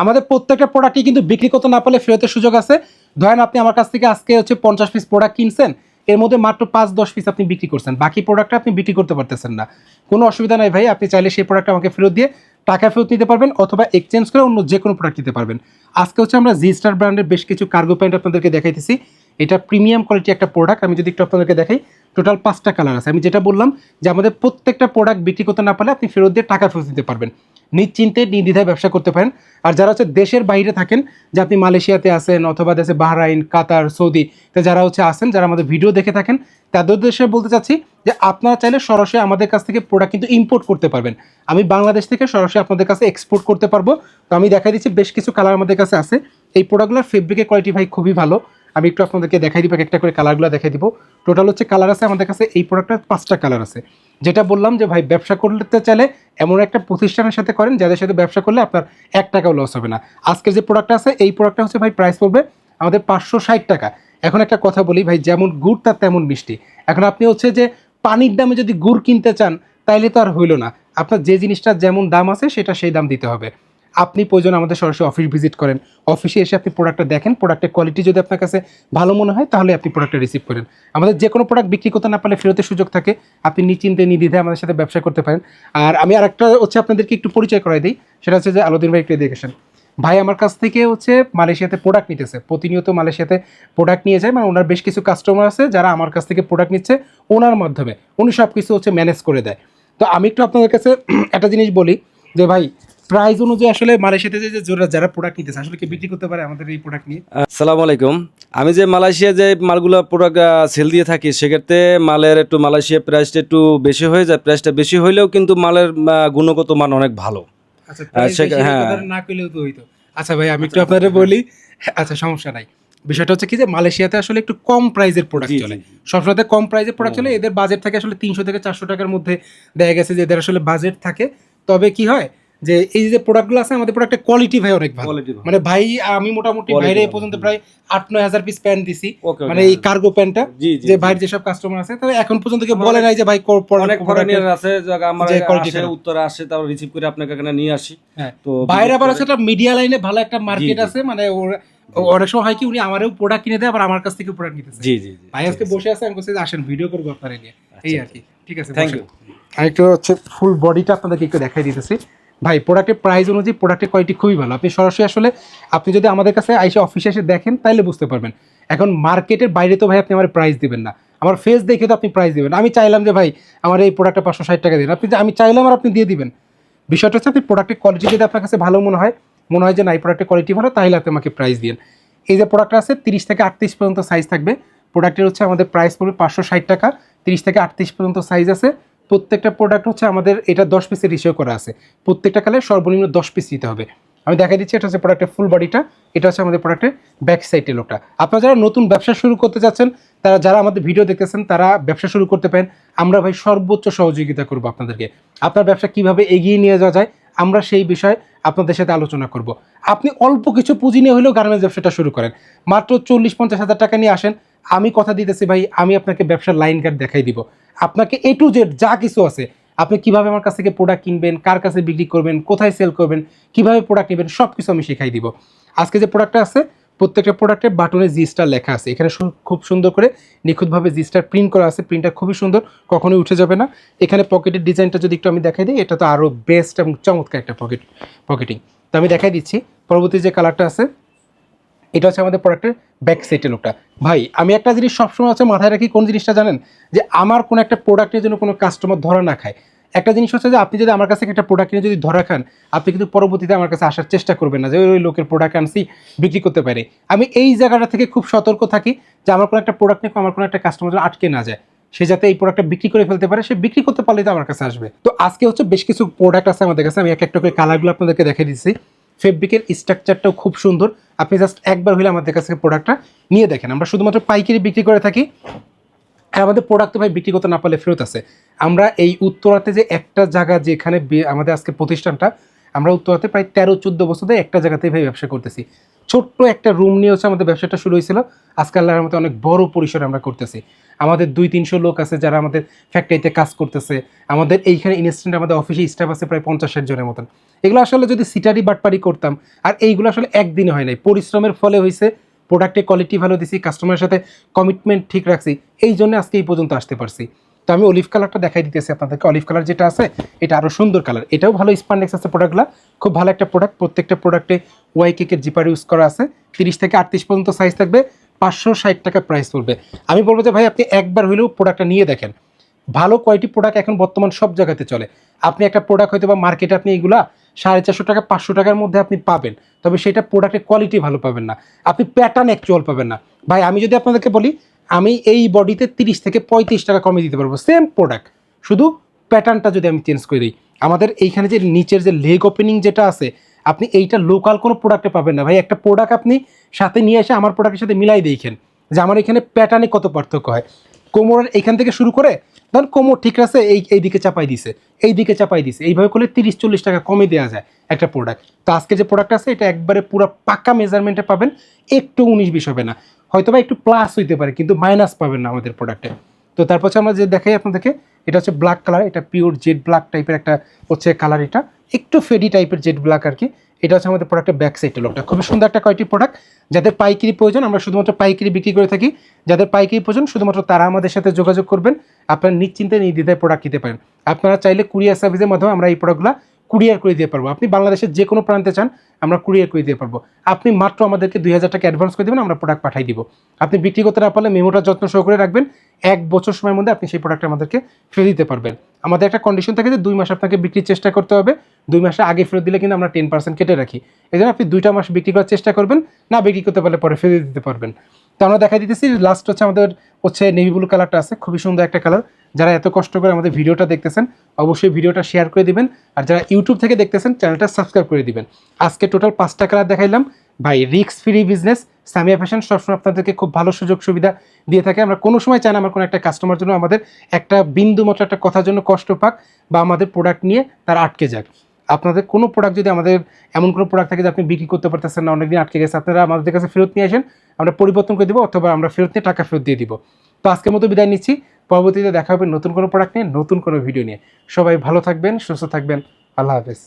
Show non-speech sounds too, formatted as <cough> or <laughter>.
আমাদের প্রত্যেকটা প্রোডাক্টই কিন্তু বিক্রি করতে না পারলে ফেরতের সুযোগ আছে। ধরেন আপনি আমার কাছ থেকে আজকে হচ্ছে পঞ্চাশ পিস প্রোডাক্ট কিনছেন, এর মধ্যে মাত্র পাঁচ দশ পিস আপনি বিক্রি করছেন। বাকি প্রোডাক্টটা আপনি বিক্রি করতে পারতেছেন না। কোনো অসুবিধা নাই ভাই, আপনি চাইলে সেই প্রোডাক্ট আমাকে ফেরত দিয়ে টাকা ফেরত নিতে পারবেন অথবা এক্সচেঞ্জ করে অন্য যে কোনো প্রোডাক্ট নিতে পারবেন। আজকে হচ্ছে আমরা জি স্টার ব্র্যান্ডের বেশ কিছু কার্গো প্যান্ট আপনাদেরকে দেখাইতেছি। এটা প্রিমিয়াম কোয়ালিটি একটা প্রোডাক্ট আমি যদি একটু আপনাদেরকে দেখাই টোটাল পাঁচটা কালার আছে। আমি যেটা বললাম যে আমাদের প্রত্যেকটা প্রোডাক্ট বিক্রি করতে না পারলে আপনি ফেরত দিয়ে টাকা ফেরত দিতে পারবেন। নিশ্চিন্তে নির্দ্বিধায় ব্যবসা করতে পারেন। আর যারা হচ্ছে দেশের বাইরে থাকেন, যে আপনি মালয়েশিয়াতে আছেন অথবা দেশে বাহরাইন, কাতার, সৌদি, তো যারা হচ্ছে আসেন যারা আমাদের ভিডিও দেখে থাকেন, তাদের দেশে বলতে চাচ্ছি যে আপনারা চাইলে সরাসরি আমাদের কাছ থেকে প্রোডাক্ট কিন্তু ইম্পোর্ট করতে পারবেন। আমি বাংলাদেশ থেকে সরাসরি আপনাদের কাছে এক্সপোর্ট করতে পারব। তো আমি দেখাই দিচ্ছি, বেশ কিছু কালার আমাদের কাছে আছে। এই প্রোডাক্টগুলোর ফেব্রিকের কোয়ালিটি ভাই খুবই ভালো। আমি একটু আপনাদেরকে দেখাই দিব একটা করে কালারগুলো দেখাই দিব। টোটাল হচ্ছে কালার আছে আমাদের কাছে, এই প্রোডাক্টের পাঁচটা কালার আছে। যেটা বললাম যে ভাই, ব্যবসা করতে চাইলে এমন একটা প্রতিষ্ঠানের সাথে করেন যাদের সাথে ব্যবসা করলে আপনার এক টাকাও লস হবে না। আজকের যে প্রোডাক্টটা আছে, এই প্রোডাক্টটা হচ্ছে ভাই প্রাইস পড়বে আমাদের পাঁচশো ষাট টাকা। এখন একটা কথা বলি ভাই, যেমন গুড় তার তেমন মিষ্টি। এখন আপনি হচ্ছে যে পানির দামে যদি গুড় কিনতে চান, তাইলে তো আর হইল না। আপনার যে জিনিসটা যেমন দাম আছে, সেটা সেই দাম দিতে হবে। আপনি প্রয়োজন আমাদের সরাসরি অফিস ভিজিট করেন। অফিসে এসে আপনি প্রোডাক্টটা দেখেন প্রোডাক্টের কোয়ালিটি যদি আপনার কাছে ভালো মনে হয়, তাহলে আপনি প্রোডাক্টটা রিসিভ করেন। আমাদের যে কোনো প্রোডাক্ট বিক্রি করতে না পারলে ফেরতের সুযোগ থাকে, আপনি নিশ্চিন্তে, নির্দ্বিধায় আমাদের সাথে ব্যবসা করতে পারেন। আর আমি আর একটা হচ্ছে আপনাদেরকে একটু পরিচয় করাই দিই, সেটা হচ্ছে যে আলোদিন ভাই একটু আসেন। ভাই আমার কাছ থেকে হচ্ছে মালয়েশিয়াতে প্রোডাক্ট নিতেছে, প্রতিনিয়ত মালয়েশিয়াতে প্রোডাক্ট নিয়ে যায় মানে ওনার বেশ কিছু কাস্টমার আছে যারা আমার কাছ থেকে প্রোডাক্ট নিচ্ছে ওনার মাধ্যমে। উনি সব কিছু হচ্ছে ম্যানেজ করে দেয়। তো আমি একটু আপনাদের কাছে <clears throat> একটা জিনিস বলি, যে ভাই প্রাইস অনুযায়ী আসলে মালয়েশিয়াতে যে যারা- যারা প্রোডাক্ট নিতেছে আসলে কি বিক্রি করতে পারে আমাদের এই প্রোডাক্ট নিয়ে? আসসালামু আলাইকুম আমি যে মালয়েশিয়া যে মালগুলো প্রোডাক্ট সেল দিয়ে থাকি সেক্ষেত্রে মালের একটু মালয়েশিয়া প্রাইসটা একটু বেশি হয়ে যায়। প্রাইসটা বেশি হইলেও কিন্তু মালের গুণগত মান অনেক ভালো। আচ্ছা হ্যাঁ। না কইলেও তো হইতো। আচ্ছা ভাই আমি একটু আপনাদের বলি আচ্ছা সমস্যা নাই। বিষয়টা হচ্ছে কি যে মালয়েশিয়াতে আসলে একটু কম প্রাইজের প্রোডাক্ট চলে। সবসময় কম প্রাইজের প্রোডাক্ট চলে এদের বাজেট থাকে আসলে তিনশো থেকে চারশো টাকার মধ্যে। দেখা গেছে যে এদের আসলে বাজেট থাকে। তবে কি হয় যে এই যে প্রোডাক্টগুলো আছে আমাদের প্রোডাক্টের কোয়ালিটি ভাই অনেক ভালো। মানে ভাই আমি মোটামুটি বাইরে পর্যন্ত প্রায় আট নয় হাজার পিস প্যান্ট দিছি। মানে এই কার্গো প্যান্টটা যে। ভাইয়ের যেসব কাস্টমার আছে তবে এখন পর্যন্ত কেউ বলে নাই যে ভাই অনেক ফরেনিয়ার আছে আমার। উত্তরে আসে তারপর রিসিভ করে আপনাকে এখানে নিয়ে আসি। হ্যাঁ। তো বাইরে আবার আছে একটা মিডিয়া লাইনে ভালো একটা মার্কেট আছে মানে অনেক সময় হয় কি উনি আমারও প্রোডাক্ট কিনে দেয় আবার আমার কাছ থেকে প্রোডাক্ট নিতেছে। জি জি ভাই আজকে বসে আছে আমি বলছি আসেন ভিডিও করব আপনারা নিয়ে। এই আর কি। ঠিক আছে থ্যাংক। ইউ আর একটু হচ্ছে ফুল বডিটা আপনাদেরকে একটু দেখাই দিতেছি। ভাই প্রোডাক্টের প্রাইস অনুযায়ী প্রোডাক্টের কোয়ালিটি খুবই ভালো। আপনি সরাসরি আসলে, আপনি যদি আমাদের কাছে আইসে অফিসে এসে দেখেন তাহলে বুঝতে পারবেন। এখন মার্কেটের বাইরে তো ভাই আপনি আমার প্রাইস দিবেন না। আমার ফেস দেখে তো আপনি প্রাইস দিবেন। আমি চাইলাম যে ভাই, আমার এই প্রোডাক্টটা পাঁচশো ষাট টাকা দিন। আপনি আমি চাইলাম আর আপনি দিয়ে দিবেন। বিষয়টা হচ্ছে আপনি প্রোডাক্টের কোয়ালিটি যদি আপনার কাছে ভালো মনে হয় মনে হয় যে না, এই প্রোডাক্টের কোয়ালিটি ভালো তাহলে আপনি আমাকে প্রাইস দিন এই যে প্রোডাক্টটা আছে, তিরিশ থেকে আটত্রিশ পর্যন্ত সাইজ থাকবে। প্রোডাক্টের হচ্ছে আমাদের প্রাইস পড়বে পাঁচশো ষাট টাকা। তিরিশ থেকে আটত্রিশ পর্যন্ত সাইজ আছে। প্রত্যেকটা প্রোডাক্ট হচ্ছে আমাদের এটা দশ পিসের রিসিও করা আছে। প্রত্যেকটা কালার সর্বনিম্ন দশ পিস দিতে হবে। আমি দেখা দিচ্ছি, এটা হচ্ছে প্রোডাক্টের ফুল বডিটা এটা হচ্ছে আমাদের প্রোডাক্টের ব্যাক সাইডের লোকটা আপনারা যারা নতুন ব্যবসা শুরু করতে যাচ্ছেন, তারা যারা আমাদের ভিডিও দেখতেছেন, তারা ব্যবসা শুরু করতে পারেন। আমরা ভাই সর্বোচ্চ সহযোগিতা করব আপনাদেরকে। আপনার ব্যবসা কীভাবে এগিয়ে নিয়ে যাওয়া যায়, আমরা সেই বিষয়ে আপনাদের সাথে আলোচনা করব। আপনি অল্প কিছু পুঁজি নিয়ে হলেও গার্মেন্টস ব্যবসাটা শুরু করেন। মাত্র চল্লিশ পঞ্চাশ হাজার টাকা নিয়ে আসেন। আমি কথা দিতেছি ভাই, আমি আপনাকে ব্যবসার লাইন কার্ড দেখাই দিব। আপনাকে এ টু জেড যা কিছু আছে, আপনি কীভাবে আমার কাছ থেকে প্রোডাক্ট কিনবেন, কার কাছে বিক্রি করবেন, কোথায় সেল করবেন, কীভাবে প্রোডাক্ট নেবেন সব কিছু আমি শেখাই দিব। আজকে যে প্রোডাক্টটা আছে, প্রত্যেকটা প্রোডাক্টের বাটনে জি স্টার লেখা আছে। এখানে খুব সুন্দর করে নিখুঁতভাবে জি স্টার প্রিন্ট করা আছে। প্রিন্টটা খুবই সুন্দর, কখনোই উঠে যাবে না। এখানে পকেটের ডিজাইনটা যদি একটু আমি দেখাই দিই, এটা তো আরও বেস্ট এবং চমৎকার একটা পকেট পকেটিং তো আমি দেখাই দিচ্ছি, পরবর্তী যে কালারটা আছে এটা হচ্ছে আমাদের প্রোডাক্টের ব্যাক সাইডের লোকটা ভাই, আমি একটা জিনিস সবসময় হচ্ছে মাথায় রাখি, কোন জিনিসটা জানেন? যে আমার কোনো একটা প্রোডাক্টের জন্য কোনো কাস্টমার ধরা না খায়। একটা জিনিস হচ্ছে যে, আপনি যদি আমার কাছে একটা প্রোডাক্ট কিনে যদি ধরা খান, আপনি কিন্তু পরবর্তীতে আমার কাছে আসার চেষ্টা করবেন না যে, ওই লোকের প্রোডাক্ট আনছি, বিক্রি করতে পারে। আমি এই জায়গাটা থেকে খুব সতর্ক থাকি যে, আমার কোনো একটা প্রোডাক্ট নিয়ে আমার কোনো একটা কাস্টমার আটকে না যায়। সে যাতে এই প্রোডাক্টটা বিক্রি করে ফেলতে পারে, সে বিক্রি করতে পারলে তো আমার কাছে আসবে। তো আজকে হচ্ছে বেশ কিছু প্রোডাক্ট আছে আমাদের কাছে। আমি এক একটা করে কালারগুলো আপনাদেরকে দেখে দিচ্ছি। ফেব্রিকের স্ট্রাকচারটাও খুব সুন্দর। আপনি জাস্ট একবার হলে আমাদের কাছে প্রোডাক্টটা নিয়ে দেখেন। আমরা শুধুমাত্র পাইকারি বিক্রি করে থাকি। আর আমাদের প্রোডাক্ট ভাই বিক্রি করতে না পারলে ফেরত আছে। আমরা এই উত্তরাতে যে একটা জায়গা যেখানে আমাদের আজকে প্রতিষ্ঠানটা, আমরা উত্তরাতে প্রায় তেরো, চোদ্দ বছর ধরে একটা জায়গাতেই ভাই ব্যবসা করতেছি। ছোট্ট একটা রুম নিয়ে হচ্ছে আমাদের ব্যবসাটা শুরু হয়েছিল। আজকাল মতো অনেক বড় পরিসরে আমরা করতেছি। আমাদের দুই, তিনশো লোক আছে যারা আমাদের ফ্যাক্টরিতে কাজ করতেছে। আমাদের এইখানে ইনস্ট্যান্ট আমাদের অফিসে স্টাফ আছে প্রায় পঞ্চাশ ষাট জনের মতন। এগুলো আসলে যদি সিটারি বাটপারি করতাম, আর এইগুলো আসলে একদিনে হয় নাই। পরিশ্রমের ফলে হয়েছে প্রোডাক্টের কোয়ালিটি ভালো দিছি কাস্টমারের সাথে কমিটমেন্ট ঠিক রাখছি। এই জন্য আজকে এই পর্যন্ত আসতে পারছি। তো আমি অলিভ কালারটা দেখাই দিতেছি আপনাদেরকে। অলিভ কালার যেটা আছে, এটা আরও সুন্দর কালার এটাও ভালো স্পান্ডেক্স আছে প্রোডাক্টগুলো খুব ভালো একটা প্রোডাক্ট প্রত্যেকটা প্রোডাক্টে ওয়াই কেকের জিপার ইউজ করা আছে। তিরিশ থেকে আটত্রিশ পর্যন্ত সাইজ থাকবে। পাঁচশো ষাট টাকা প্রাইস পড়বে আমি বলব যে ভাই, আপনি একবার হলেও প্রোডাক্টটা নিয়ে দেখেন। ভালো কোয়ালিটি প্রোডাক্ট এখন বর্তমান সব জায়গাতে চলে। আপনি একটা প্রোডাক্ট হয়তো বা মার্কেটে আপনি এগুলা সাড়ে চারশো টাকা, পাঁচশো টাকার মধ্যে আপনি পাবেন। তবে সেটা প্রোডাক্টের কোয়ালিটি ভালো পাবেন না। আপনি প্যাটার্ন অ্যাকচুয়াল পাবেন না। ভাই, আমি যদি আপনাদেরকে বলি, আমি এই বডিতে তিরিশ থেকে পঁয়ত্রিশ টাকা কমে দিতে পারব। সেম প্রোডাক্ট শুধু প্যাটার্নটা যদি আমি চেঞ্জ করে দিই। আমাদের এইখানে যে নিচের যে লেগ ওপেনিং যেটা আছে আপনি এইটা লোকাল কোনো প্রোডাক্টে পাবেন না। ভাই, একটা প্রোডাক্ট আপনি সাথে নিয়ে এসে আমার প্রোডাক্টের সাথে মিলাই দেখেন। যে আমার এখানে প্যাটার্নে কত পার্থক্য হয়। কোমরের এখান থেকে শুরু করে, ধরেন কোমর ঠিক আছে, এই এই দিকে চাপাই দিছে, এই দিকে চাপাই দিছে। এইভাবে করলে তিরিশ চল্লিশ টাকা কমে দেওয়া যায় একটা প্রোডাক্ট তো আজকে যে প্রোডাক্ট আছে, এটা একবারে পুরো পাক্কা মেজারমেন্টে পাবেন, একটু উনিশ বিশ হবে না। হয়তো বা একটু প্লাস হইতে পারে, কিন্তু মাইনাস পাবেন না আমাদের প্রোডাক্টে তো তারপর আমরা যে দেখাই আপনাদেরকে, এটা হচ্ছে ব্ল্যাক কালার এটা পিওর জেড ব্ল্যাক টাইপের একটা হচ্ছে কালার এটা। একটু ফেডি টাইপের জেড ব্ল্যাক আর কি, এটা হচ্ছে আমাদের প্রোডাক্টের ব্যাক সাইডের লোকটা খুবই সুন্দর একটা কয়েকটি প্রোডাক্ট যাদের পাইকারি প্রয়োজন, আমরা শুধুমাত্র পাইকারি বিক্রি করে থাকি। যাদের পাইকারি প্রয়োজন, শুধুমাত্র তারা আমাদের সাথে যোগাযোগ করবেন। আপনারা নিশ্চিন্তে নির্দ্বিধায় প্রোডাক্ট নিতে পারেন। আপনারা চাইলে কুরিয়ার সার্ভিসের মাধ্যমে আমরা এই প্রোডাক্টগুলো কুরিয়ার করে দিতে পারব। আপনি বাংলাদেশের যে কোনো প্রান্তে চান, আমরা কুরিয়ার করে দিতে পারব। আপনি মাত্র আমাদেরকে দুই হাজার টাকা অ্যাডভান্স করে দেবেন, আমরা প্রোডাক্ট পাঠিয়ে দিব। আপনি বিক্রি করতে না পারলে মেমোটা যত্ন সহকারে রাখবেন। এক বছর সময়ের মধ্যে আপনি সেই প্রোডাক্ট আমাদেরকে ফেরত দিতে পারবেন। আমাদের একটা কন্ডিশন থাকে যে দুই মাস আপনাকে বিক্রির চেষ্টা করতে হবে। দুই মাসে আগে ফেরত দিলে কিন্তু আমরা টেন পার্সেন্ট কেটে রাখি। এই জন্য আপনি দুইটা মাস বিক্রি করার চেষ্টা করবেন, না বিক্রি করতে পারলে পরে ফেরত দিতে পারবেন। তো আমরা দেখা দিতেছি লাস্ট হচ্ছে আমাদের, হচ্ছে নেভি ব্লু কালারটা আছে, খুবই সুন্দর একটা কালার যারা এত কষ্ট করে আমাদের ভিডিওটা দেখতেছেন, অবশ্যই ভিডিওটা শেয়ার করে দিবেন। আর যারা ইউটিউব থেকে দেখতেছেন চ্যানেলটা সাবস্ক্রাইব করে দিবেন। আজকে টোটাল পাঁচটা কালার দেখাইলাম। ভাই রিক্স ফ্রি বিজনেস সামিয়া ফ্যাশন সবসময় আপনাদেরকে খুব ভালো সুযোগ সুবিধা দিয়ে থাকে। আমরা কোনো সময় চাই না আমার কোনো একটা কাস্টমার জন্য আমাদের একটা বিন্দু মাত্র একটা কথার জন্য কষ্ট পাক বা আমাদের প্রোডাক্ট নিয়ে তারা আটকে যাক। আপনাদের কোনো প্রোডাক্ট যদি আমাদের এমন কোনো প্রোডাক্ট থাকে যে আপনি বিক্রি করতে পারতেছেন না, অনেকদিন আটকে গেছে, আপনারা আমাদের কাছে ফেরত নিয়ে আসেন, আমরা পরিবর্তন করে দিব অথবা আমরা ফেরত নিয়ে টাকা ফেরত দিয়ে দিব। তো আজকের মতো বিদায় নিচ্ছি। পরবর্তীতে দেখা হবে নতুন কোনো প্রোডাক্ট নিয়ে, নতুন কোনো ভিডিও নিয়ে। সবাই ভালো থাকবেন, সুস্থ থাকবেন। আল্লাহ হাফেজ।